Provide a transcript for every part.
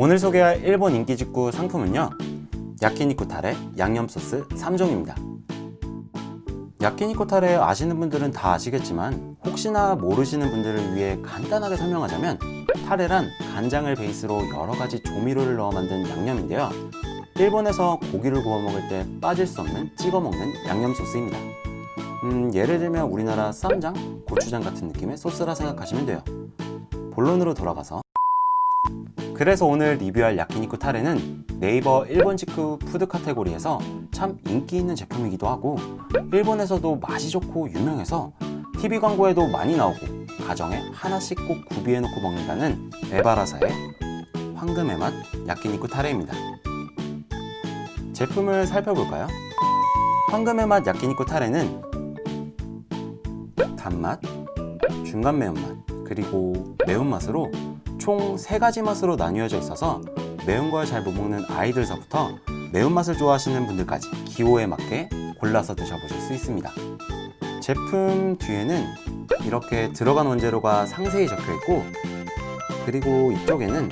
오늘 소개할 일본 인기 직구 상품은요. 야키니쿠 타레 양념 소스 3종입니다. 야키니쿠 타레 아시는 분들은 다 아시겠지만 혹시나 모르시는 분들을 위해 간단하게 설명하자면 타레란 간장을 베이스로 여러 가지 조미료를 넣어 만든 양념인데요. 일본에서 고기를 구워 먹을 때 빠질 수 없는 찍어 먹는 양념 소스입니다. 음, 예를 들면 우리나라 쌈장, 고추장 같은 느낌의 소스라 생각하시면 돼요. 본론으로 돌아가서 그래서 오늘 리뷰할 야키니쿠 타레는 네이버 일본 직구 푸드 카테고리에서 참 인기 있는 제품이기도 하고 일본에서도 맛이 좋고 유명해서 TV 광고에도 많이 나오고 가정에 하나씩 꼭 구비해 놓고 먹는다는 에바라사의 황금의 맛 야키니쿠 타레입니다. 제품을 살펴볼까요? 황금의 맛 야키니쿠 타레는 단맛, 중간 매운맛, 그리고 매운맛으로 총 세 가지 맛으로 나뉘어져 있어서 매운 걸 잘 못 먹는 아이들서부터 매운맛을 좋아하시는 분들까지 기호에 맞게 골라서 드셔보실 수 있습니다. 제품 뒤에는 이렇게 들어간 원재료가 상세히 적혀 있고 그리고 이쪽에는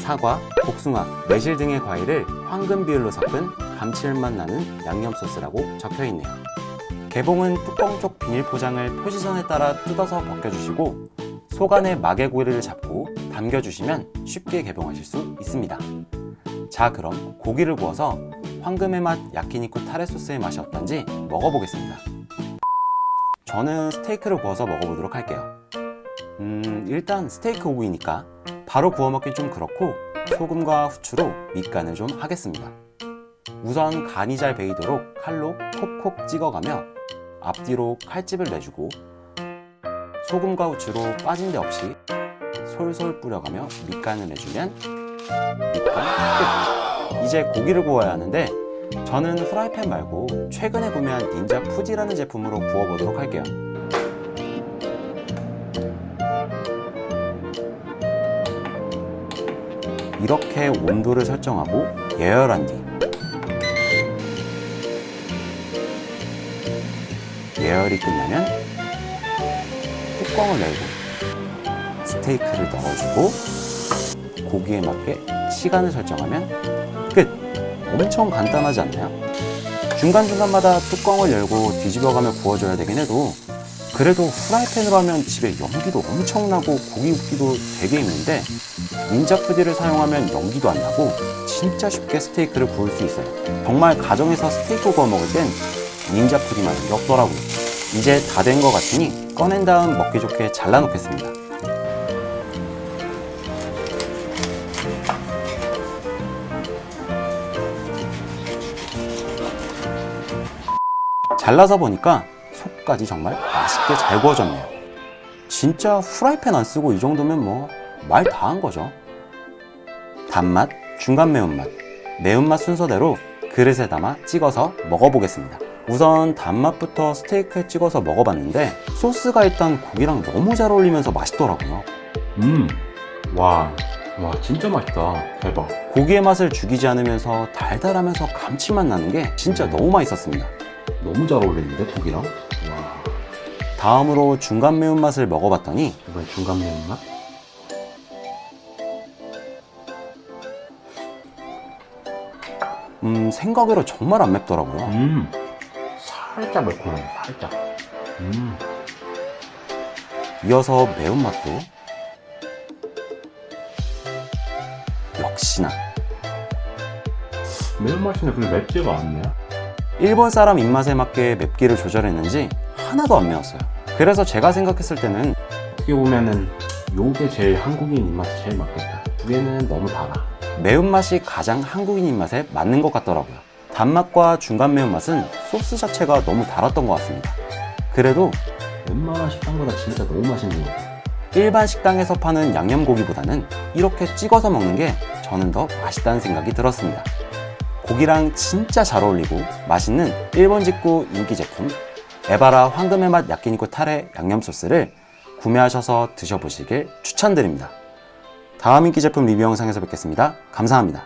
사과, 복숭아, 매실 등의 과일을 황금 비율로 섞은 감칠맛 나는 양념 소스라고 적혀 있네요. 개봉은 뚜껑 쪽 비닐 포장을 표시선에 따라 뜯어서 벗겨주시고 속 안에 마개고리를 잡고 담겨주시면 쉽게 개봉하실 수 있습니다. 자 그럼 고기를 구워서 황금의 맛 야키니쿠 타레 소스의 맛이 어떤지 먹어보겠습니다. 저는 스테이크를 구워서 먹어보도록 할게요. 음, 일단 스테이크 고기니까 바로 구워 먹긴 좀 그렇고 소금과 후추로 밑간을 좀 하겠습니다. 우선 간이 잘 배이도록 칼로 콕콕 찍어가며 앞뒤로 칼집을 내주고 소금과 후추로 빠진 데 없이 솔솔 뿌려가며 밑간을 내주면 밑간 끝! 이제 고기를 구워야 하는데 저는 후라이팬 말고 최근에 구매한 닌자 푸지라는 제품으로 구워보도록 할게요. 이렇게 온도를 설정하고 예열한 뒤 예열이 끝나면 뚜껑을 열고 스테이크를 넣어주고 고기에 맞게 시간을 설정하면 끝! 엄청 간단하지 않나요? 중간중간마다 뚜껑을 열고 뒤집어가며 구워줘야 되긴 해도 그래도 후라이팬으로 하면 집에 연기도 엄청나고 고기 굽기도 되게 힘든데 닌자 푸디를 사용하면 연기도 안 나고 진짜 쉽게 스테이크를 구울 수 있어요. 정말 가정에서 스테이크 구워 먹을 땐 닌자 푸디만은 없더라고요. 이제 다 된 것 같으니 꺼낸 다음 먹기 좋게 잘라 놓겠습니다. 잘라서 보니까 속까지 정말 맛있게 잘 구워졌네요. 진짜 후라이팬 안 쓰고 이 정도면 뭐 말 다 한 거죠. 단맛, 중간 매운맛, 매운맛 순서대로 그릇에 담아 찍어서 먹어보겠습니다. 우선 단맛부터 스테이크에 찍어서 먹어봤는데 소스가 일단 고기랑 너무 잘 어울리면서 맛있더라고요. 음, 와, 와, 진짜 맛있다. 대박. 고기의 맛을 죽이지 않으면서 달달하면서 감칠맛 나는 게 진짜 너무 맛있었습니다. 너무 잘 어울리는데, 고기랑? 와, 다음으로 중간 매운맛을 먹어봤더니 이번 중간 매운맛? 음, 생각외로 정말 안 맵더라고요. 음, 살짝 매콤해, 살짝. 음, 이어서 매운맛도 역시나 매운맛인데 근데 맵지가 않네. 일본 사람 입맛에 맞게 맵기를 조절했는지 하나도 안 매웠어요. 그래서 제가 생각했을 때는 어떻게 보면은 요게 제일 한국인 입맛에 제일 맞겠다. 두 개는 너무 달아. 매운맛이 가장 한국인 입맛에 맞는 것 같더라고요. 단맛과 중간 매운맛은 소스 자체가 너무 달았던 것 같습니다. 그래도 웬만한 식당보다 진짜 너무 맛있는 거 같아. 일반 식당에서 파는 양념고기보다는 이렇게 찍어서 먹는 게 저는 더 맛있다는 생각이 들었습니다. 고기랑 진짜 잘 어울리고 맛있는 일본 직구 인기 제품 에바라 황금의 맛 야끼니쿠 타레 양념 소스를 구매하셔서 드셔보시길 추천드립니다. 다음 인기 제품 리뷰 영상에서 뵙겠습니다. 감사합니다.